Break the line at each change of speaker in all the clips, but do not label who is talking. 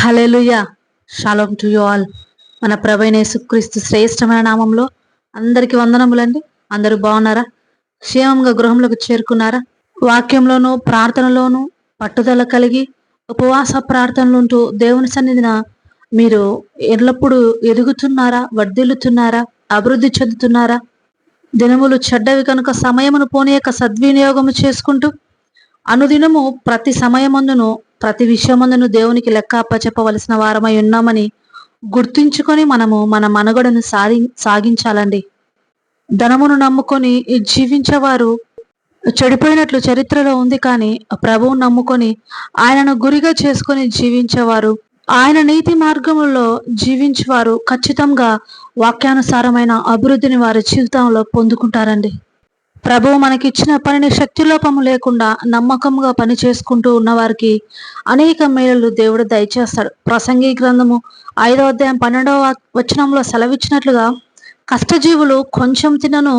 Hallelujah shalom to you all మన ప్రభైన సుక్రీస్తు శ్రేష్టమైన నామంలో అందరికి వందనములండి అందరూ బాగున్నారా క్షేమంగా గృహంలోకి చేరుకున్నారా వాక్యంలోనూ ప్రార్థనలోనూ పట్టుదల కలిగి ఉపవాస ప్రార్థనలుంటూ దేవుని సన్నిధిన మీరు ఎల్లప్పుడూ ఎదుగుతున్నారా వర్ధిల్లుతున్నారా అభివృద్ధి చెందుతున్నారా దినములు చెడ్డవి కనుక సమయమును పోనీయక సద్వినియోగము చేసుకుంటూ అనుదినము ప్రతి సమయమందును ప్రతి విషయముందును దేవునికి లెక్క అప్పచెప్పవలసిన వారమై ఉన్నామని గుర్తుంచుకొని మనము మన మనుగడను సాగి సాగించాలండి ధనమును నమ్ముకొని జీవించేవారు చెడిపోయినట్లు చరిత్రలో ఉంది కానీ ప్రభువు నమ్ముకొని ఆయనను గురిగా చేసుకొని జీవించేవారు ఆయన నీతి మార్గములో జీవించేవారు ఖచ్చితంగా వాక్యానుసారమైన అభివృద్ధిని వారి జీవితంలో పొందుకుంటారండి ప్రభువు మనకిచ్చిన పనిని శక్తిలోపము లేకుండా నమ్మకంగా పని చేసుకుంటూ ఉన్నవారికి అనేక మేలు దేవుడు దయచేస్తాడు ప్రసంగి గ్రంథము ఐదో అధ్యాయం పన్నెండవ వచనంలో సెలవిచ్చినట్లుగా కష్టజీవులు కొంచెం తినను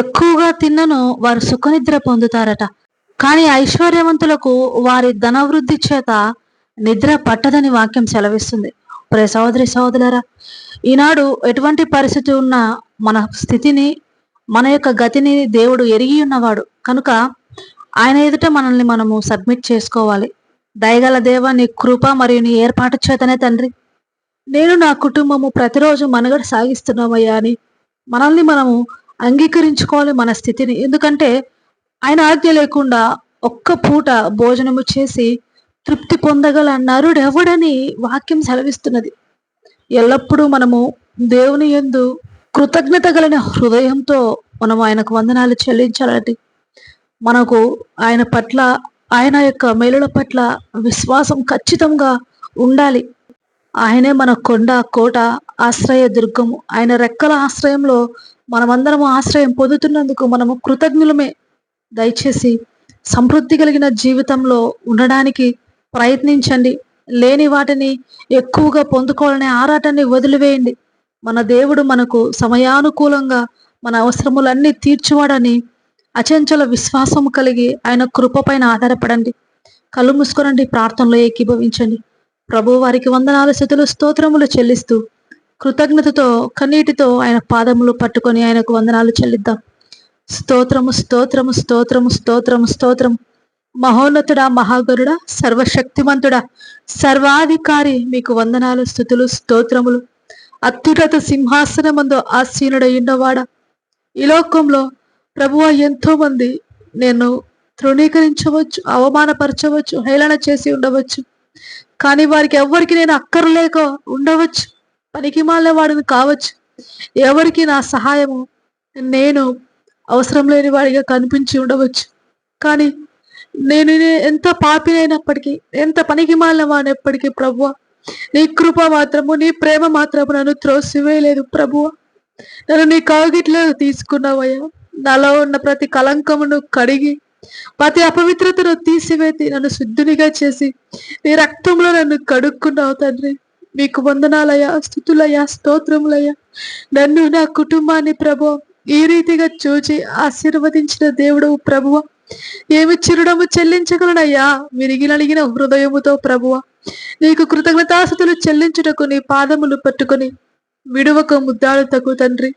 ఎక్కువగా తిన్నను వారు సుఖనిద్ర పొందుతారట కానీ ఐశ్వర్యవంతులకు వారి ధనవృద్ధి చేత నిద్ర పట్టదని వాక్యం సెలవిస్తుంది ప్రే సహోదరి సహోదరులరా ఈనాడు ఎటువంటి పరిస్థితి ఉన్నా మన స్థితిని మన యొక్క గతిని దేవుడు ఎరిగి ఉన్నవాడు కనుక ఆయన ఎదుట మనల్ని మనము సబ్మిట్ చేసుకోవాలి దయగల దేవ నీ కృప మరియు నీ ఏర్పాటు చేతనే తండ్రి నేను నా కుటుంబము ప్రతిరోజు మనుగడ సాగిస్తున్నామయ్యా అని మనల్ని మనము అంగీకరించుకోవాలి మన స్థితిని ఎందుకంటే ఆయన ఆజ్ఞ లేకుండా ఒక్క పూట భోజనము చేసి తృప్తి పొందగల నరుడెవడని వాక్యం సెలవిస్తున్నది ఎల్లప్పుడూ మనము దేవుని ఎందు కృతజ్ఞత కలిగిన హృదయంతో మనం ఆయనకు వందనాలు చెల్లించాలంటే మనకు ఆయన పట్ల ఆయన యొక్క మేలుల పట్ల విశ్వాసం ఖచ్చితంగా ఉండాలి ఆయనే మన కొండ కోట ఆశ్రయ దుర్గము ఆయన రెక్కల ఆశ్రయంలో మనమందరము ఆశ్రయం పొందుతున్నందుకు మనము కృతజ్ఞులమే దయచేసి సమృద్ధి కలిగిన జీవితంలో ఉండడానికి ప్రయత్నించండి లేని వాటిని ఎక్కువగా పొందుకోవాలనే ఆరాటాన్ని వదిలివేయండి మన దేవుడు మనకు సమయానుకూలంగా మన అవసరములన్నీ తీర్చువాడని అచంచల విశ్వాసం కలిగి ఆయన కృపపైన ఆధారపడండి కళ్ళు మూసుకోనండి ప్రార్థనలో ఏకీభవించండి ప్రభు వారికి వందనాలు శతులు స్తోత్రములు చెల్లిస్తూ కృతజ్ఞతతో కన్నీటితో ఆయన పాదములు పట్టుకొని ఆయనకు వందనాలు చెల్లిద్దాం స్తోత్రము స్తోత్రము స్తోత్రము స్తోత్రము స్తోత్రం మహోన్నతుడా మహాగరుడా సర్వశక్తిమంతుడా సర్వాధికారి మీకు వందనాలు స్థుతులు స్తోత్రములు అత్యున్నత సింహాసనమందు ఆసీనుడయ్యున్నవాడ ఈ లోకంలో ప్రభువ ఎంతో మంది నేను తృణీకరించవచ్చు అవమానపరచవచ్చు హేళన చేసి ఉండవచ్చు కానీ వారికి ఎవరికి నేను అక్కర్లేక ఉండవచ్చు పనికి మాలిన వాడిని కావచ్చు ఎవరికి నా సహాయము నేను అవసరం లేని వాడిగా కనిపించి ఉండవచ్చు కానీ నేను ఎంత పాపినైనప్పటికీ ఎంత పనికి మాలిన వాడినప్పటికీ ప్రభు నీ కృప మాత్రము నీ ప్రేమ మాత్రము నన్ను త్రోసివేయలేదు ప్రభువ నన్ను నీ కాగిట్లో తీసుకున్నావయ్యా నాలో ఉన్న ప్రతి కలంకమును కడిగి ప్రతి అపవిత్రతను తీసివేతి నన్ను శుద్ధునిగా చేసి నీ రక్తంలో నన్ను కడుక్కున్నావు తండ్రి మీకు వందనాలయ్యా స్థుతులయ్యా స్తోత్రములయ్యా నన్ను నా కుటుంబాన్ని ప్రభు ఈ రీతిగా చూచి ఆశీర్వదించిన దేవుడు ప్రభువ ఏమి చిరుడము చెల్లించగలనయ్యా విరిగినలిగిన హృదయముతో ప్రభువా నీకు కృతజ్ఞతాసతులు చెల్లించుటకు నీ పాదములు పట్టుకొని విడువక ముద్దాడుటకు తండ్రి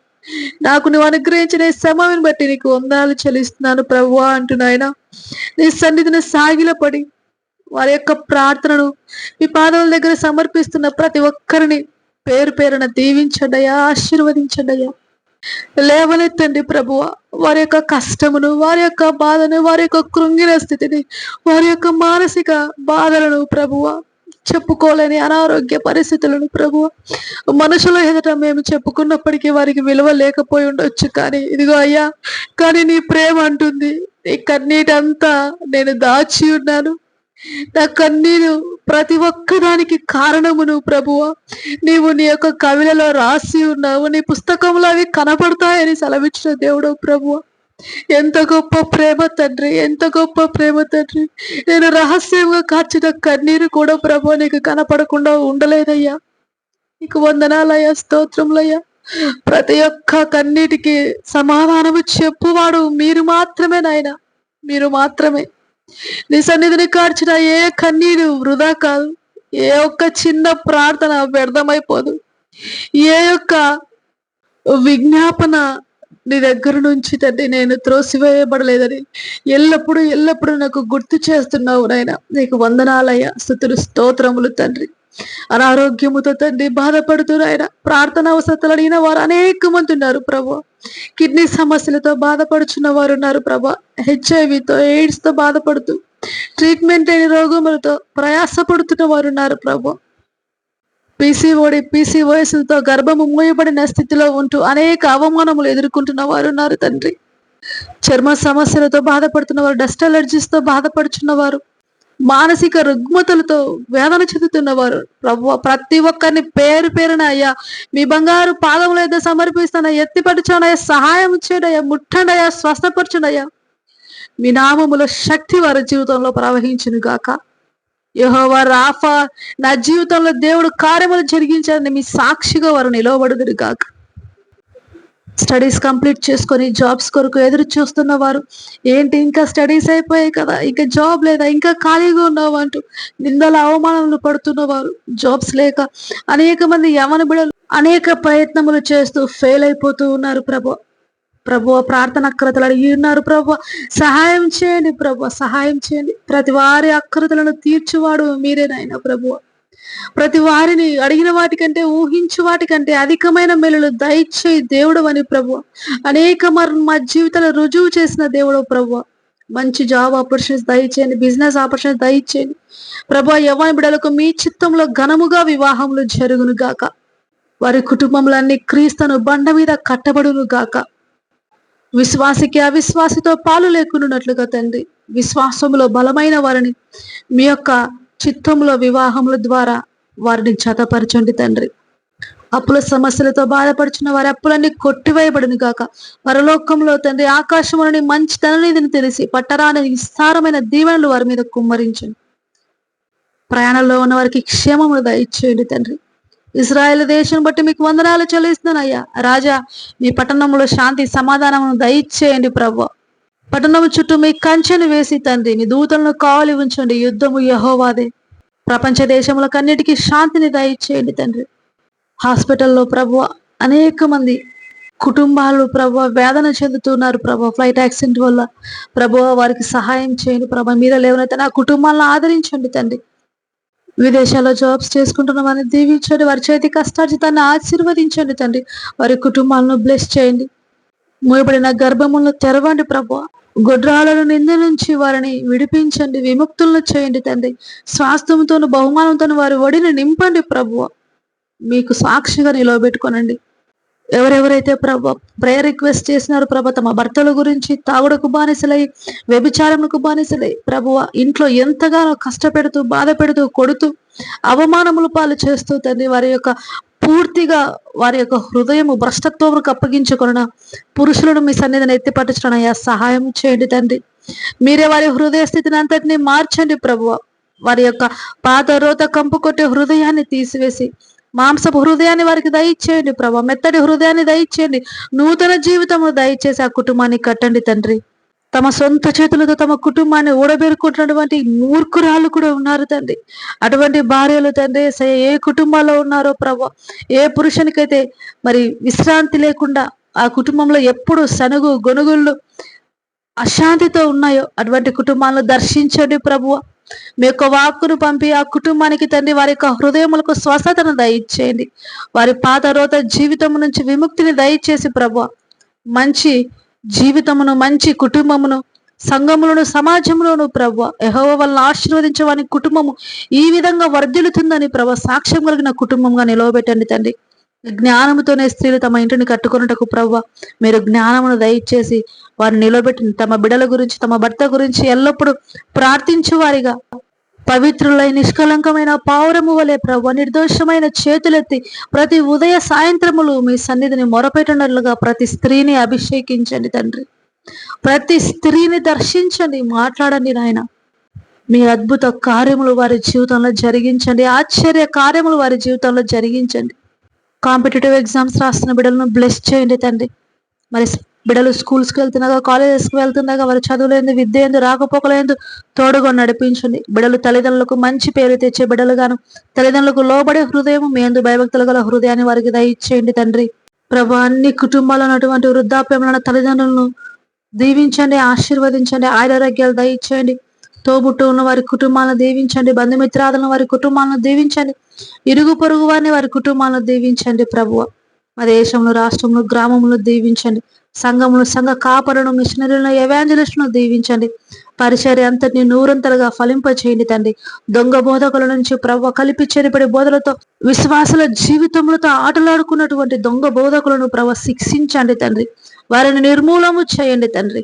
నాకు నువ్వు అనుగ్రహించిన సమయం బట్టి నీకు వందనాలు చెల్లిస్తున్నాను ప్రభువా అంటున్నాయన నీ సన్నిధిని సాగిలపడి వారి యొక్క ప్రార్థనను మీ పాదముల దగ్గర సమర్పిస్తున్న ప్రతి ఒక్కరిని పేరు పేరున దీవించడయా ఆశీర్వదించడయా లేవనెత్తండి ప్రభువ వారి యొక్క కష్టమును వారి యొక్క బాధను వారి యొక్క కృంగిన స్థితిని వారి యొక్క మానసిక బాధలను ప్రభువ చెప్పుకోలేని అనారోగ్య పరిస్థితులను ప్రభు మనుషుల ఎదుట మేము చెప్పుకున్నప్పటికీ వారికి విలువ లేకపోయి ఉండొచ్చు కానీ ఇదిగో అయ్యా కానీ నీ ప్రేమ అంటుంది నీ కన్నీటంతా నేను దాచి ఉన్నాను నా కన్నీరు ప్రతి ఒక్కదానికి కారణము నువ్వు ప్రభువ నీవు నీ యొక్క కవిలలో రాసి ఉన్నావు నీ పుస్తకంలో అవి కనపడతాయని సెలవిచ్చిన దేవుడు ప్రభువా ఎంత గొప్ప ప్రేమ తండ్రి ఎంత గొప్ప ప్రేమ తండ్రి నేను రహస్యంగా కాచిన కన్నీరు కూడా ప్రభు నీకు కనపడకుండా ఉండలేదయ్యా నీకు వందనాలయ్యా స్తోత్రములయ్యా ప్రతి ఒక్క కన్నీటికి సమాధానము చెప్పువాడు మీరు మాత్రమే నాయన మీరు మాత్రమే నీ సన్నిధిని కార్చిన ఏ కన్నీరు వృధా కాదు ఏ ఒక్క చిన్న ప్రార్థన వ్యర్థమైపోదు ఏ యొక్క విజ్ఞాపన నీ దగ్గర నుంచి తండ్రి నేను త్రోసివేయబడలేదని ఎల్లప్పుడూ ఎల్లప్పుడూ నాకు గుర్తు చేస్తున్నావు నాయన నీకు వందనాలయ స్థుతులు స్తోత్రములు తండ్రి అనారోగ్యముతో తండ్రి బాధపడుతున్నాయన ప్రార్థన అవసరతలు అడిగిన వారు అనేక మంది ఉన్నారు ప్రభు కిడ్నీ సమస్యలతో బాధపడుచున్న వారు ఉన్నారు ప్రభ హెచ్ఐవితో ఎయిడ్స్తో బాధపడుతూ ట్రీట్మెంట్ అయిన రోగములతో ప్రయాసపడుతున్న వారు ఉన్నారు ప్రభు పీసీఓడి వయసులతో గర్భము మూయబడిన స్థితిలో ఉంటూ అనేక అవమానములు ఎదుర్కొంటున్న వారు ఉన్నారు తండ్రి చర్మ సమస్యలతో బాధపడుతున్నవారు డస్ట్ అలర్జీస్తో బాధపడుచున్నవారు మానసిక రుగ్మతలతో వేదన చెందుతున్నవారు ప్రభు ప్రతి ఒక్కరిని పేరు పేరున అయ్యా మీ బంగారు పాదములు ఏదో సమర్పిస్తాను ఎత్తిపరచనయ్యా సహాయం చేయడయ్యా ముట్టండయ్యా స్వస్థపరచునయ్యా మీ నామములో శక్తి వారి జీవితంలో ప్రవహించును గాక యహోవా రాఫా నా జీవితంలో దేవుడు కార్యములు జరిగించాలని మీ సాక్షిగా వారు నిలవబడుదురు కాక స్టడీస్ కంప్లీట్ చేసుకొని జాబ్స్ కొరకు ఎదురు చూస్తున్న వారు ఏంటి ఇంకా స్టడీస్ అయిపోయాయి కదా ఇంకా జాబ్ లేదా ఇంకా ఖాళీగా ఉన్నావు అంటూ నిందల అవమానాలు పడుతున్నవారు జాబ్స్ లేక అనేక మంది యవన బిడలు అనేక ప్రయత్నములు చేస్తూ ఫెయిల్ అయిపోతూ ఉన్నారు ప్రభా ప్రభు ప్రార్థన అక్రతలు అడిగినారు ప్రభు సహాయం చేయండి ప్రభు సహాయం చేయండి ప్రతి వారి అక్రతలను తీర్చువాడు మీరేనాయన ప్రభు ప్రతి వారిని అడిగిన వాటికంటే ఊహించు వాటికంటే అధికమైన మేలులు దయచేయి దేవుడు అని ప్రభు అనేక మా జీవితాలు రుజువు చేసిన దేవుడు ప్రభు మంచి జాబ్ ఆపర్చునిటీస్ దయచేయండి బిజినెస్ ఆపర్చునిటీస్ దయచేయండి ప్రభు యవ్వన బిడలకు మీ చిత్తంలో ఘనముగా వివాహములు జరుగును గాక వారి అన్ని క్రీస్తును బండ మీద కట్టబడును గాక విశ్వాసికి అవిశ్వాసితో పాలు లేకున్నట్లుగా తండ్రి విశ్వాసంలో బలమైన వారిని మీ యొక్క చిత్తంలో వివాహముల ద్వారా వారిని చతపరచండి తండ్రి అప్పుల సమస్యలతో బాధపడుచున్న వారి అప్పులన్నీ కొట్టివేయబడిన కాక పరలోకంలో తండ్రి ఆకాశంలోని మంచి తననిధిని తెలిసి పట్టరాని విస్తారమైన దీవెనలు వారి మీద కుమ్మరించండి ప్రయాణంలో ఉన్న వారికి క్షేమము దయచేయండి తండ్రి ఇస్రాయల్ దేశం బట్టి మీకు వందనాలు చెల్లిస్తున్నాను అయ్యా రాజా మీ పట్టణంలో శాంతి సమాధానం దయచేయండి ప్రభు పట్టణం చుట్టూ మీ కంచెను వేసి తండ్రి మీ దూతలను కావలి ఉంచండి యుద్ధము యహోవాదే ప్రపంచ దేశములకు అన్నిటికీ శాంతిని దయచేయండి తండ్రి హాస్పిటల్లో ప్రభు అనేక మంది కుటుంబాలు ప్రభు వేదన చెందుతున్నారు ప్రభు ఫ్లైట్ యాక్సిడెంట్ వల్ల ప్రభు వారికి సహాయం చేయండి ప్రభు మీరే లేవనైతే నా కుటుంబాలను ఆదరించండి తండ్రి విదేశాల్లో జాబ్స్ చేసుకుంటున్న వారిని దీవించండి వారి చేతి కష్టార్జితాన్ని ఆశీర్వదించండి తండ్రి వారి కుటుంబాలను బ్లెస్ చేయండి ముయబడిన గర్భములను తెరవండి ప్రభు గుడ్రాలను నింద నుంచి వారిని విడిపించండి విముక్తులను చేయండి తండ్రి శ్వాస్థంతో బహుమానంతోను వారి ఒడిని నింపండి ప్రభు మీకు సాక్షిగా నిలవబెట్టుకోనండి ఎవరెవరైతే ప్రభ ప్రేయర్ రిక్వెస్ట్ చేసినారు ప్రభ తమ భర్తల గురించి తాగుడకు బానిసలై వ్యభిచారములకు బానిసలై ప్రభువ ఇంట్లో ఎంతగానో కష్టపెడుతూ బాధ పెడుతూ కొడుతూ అవమానములు పాలు చేస్తూ తండ్రి వారి యొక్క పూర్తిగా వారి యొక్క హృదయము భ్రష్టత్వములకు అప్పగించుకున్న పురుషులను మీ సన్నిధిని అయ్యా సహాయం చేయండి తండ్రి మీరే వారి హృదయ స్థితిని అంతటినీ మార్చండి ప్రభువ వారి యొక్క పాత రోత కంపు కొట్టే హృదయాన్ని తీసివేసి మాంసపు హృదయాన్ని వారికి దయచేయండి ప్రభా మెత్తడి హృదయాన్ని దయచేయండి నూతన జీవితము దయచేసి ఆ కుటుంబాన్ని కట్టండి తండ్రి తమ సొంత చేతులతో తమ కుటుంబాన్ని ఊడబెరుకుంటున్నటువంటి మూర్ఖురాలు కూడా ఉన్నారు తండ్రి అటువంటి భార్యలు తండ్రి ఏ కుటుంబాల్లో ఉన్నారో ప్రభా ఏ పురుషునికైతే మరి విశ్రాంతి లేకుండా ఆ కుటుంబంలో ఎప్పుడు సనుగు గొనుగుళ్ళు అశాంతితో ఉన్నాయో అటువంటి కుటుంబాలను దర్శించండి ప్రభువ మీ యొక్క వాక్కును పంపి ఆ కుటుంబానికి తండ్రి వారి యొక్క హృదయములకు స్వస్థతను దయచేయండి వారి పాత రోత జీవితం నుంచి విముక్తిని దయచేసి ప్రభు మంచి జీవితమును మంచి కుటుంబమును సంఘములను సమాజంలోను ప్రభు యహోవ వల్ల ఆశీర్వదించే కుటుంబము ఈ విధంగా వర్ధిల్లుతుందని ప్రభు సాక్ష్యం కలిగిన కుటుంబంగా నిలవబెట్టండి తండ్రి జ్ఞానముతోనే స్త్రీలు తమ ఇంటిని కట్టుకున్నటకు ప్రవ్వ మీరు జ్ఞానమును దయచేసి వారిని నిలబెట్టిన తమ బిడల గురించి తమ భర్త గురించి ఎల్లప్పుడూ వారిగా పవిత్రులై నిష్కలంకమైన పావురము వలె ప్రవ్వ నిర్దోషమైన చేతులెత్తి ప్రతి ఉదయ సాయంత్రములు మీ సన్నిధిని మొరపెట్టినట్లుగా ప్రతి స్త్రీని అభిషేకించండి తండ్రి ప్రతి స్త్రీని దర్శించండి మాట్లాడండి నాయన మీ అద్భుత కార్యములు వారి జీవితంలో జరిగించండి ఆశ్చర్య కార్యములు వారి జీవితంలో జరిగించండి కాంపిటేటివ్ ఎగ్జామ్స్ రాస్తున్న బిడ్డలను బ్లెస్ చేయండి తండ్రి మరి బిడ్డలు స్కూల్స్కి వెళ్తున్నాగా కాలేజెస్కి వెళ్తుండగా వారి చదువులేందు విద్య ఏందు రాకపోకలేందు తోడుగా నడిపించండి బిడలు తల్లిదండ్రులకు మంచి పేరు తెచ్చే బిడలుగాను తల్లిదండ్రులకు లోబడే హృదయం మీ ఎందు భయభక్తులు గల హృదయాన్ని వారికి దయచేయండి తండ్రి ప్రభు అన్ని కుటుంబాల్లో ఉన్నటువంటి వృద్ధాప్యములైన తల్లిదండ్రులను దీవించండి ఆశీర్వదించండి ఆయురారోగ్యాలు దయచేయండి తోబుట్టు ఉన్న వారి కుటుంబాలను దీవించండి బంధుమిత్రాదులను వారి కుటుంబాలను దీవించండి ఇరుగు పొరుగు వారిని వారి కుటుంబాలను దీవించండి ప్రభువ మా దేశంలో రాష్ట్రంలో గ్రామంలో దీవించండి సంఘములు సంఘ కాపరును మిషనరీలను ఎవాంజలిస్టును దీవించండి పరిచర్ అంతటిని నూరంతలుగా ఫలింపచేయండి తండ్రి దొంగ బోధకుల నుంచి ప్రభు కలిపి చెరిపడి బోధలతో విశ్వాసుల జీవితములతో ఆటలాడుకున్నటువంటి దొంగ బోధకులను ప్రభ శిక్షించండి తండ్రి వారిని నిర్మూలము చేయండి తండ్రి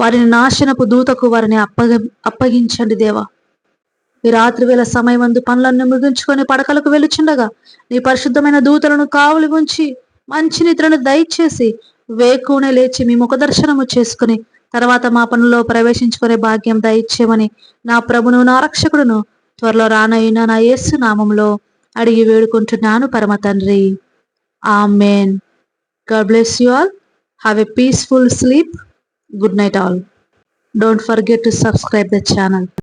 వారిని నాశనపు దూతకు వారిని అప్పగ అప్పగించండి దేవా ఈ రాత్రి వేళ సమయమందు పనులను ముగించుకొని పడకలకు వెలుచుండగా నీ పరిశుద్ధమైన దూతలను కావులు ఉంచి మంచి నిద్రను దయచేసి వేకునే లేచి మీ దర్శనము చేసుకుని తర్వాత మా పనుల్లో ప్రవేశించుకునే భాగ్యం దయచేయమని నా ప్రభును నా రక్షకుడును త్వరలో రానయ్యిన నా యేసు నామంలో అడిగి వేడుకుంటున్నాను పరమ తండ్రి మేన్ God bless you all have a peaceful sleep Good night all. Don't forget to subscribe the channel.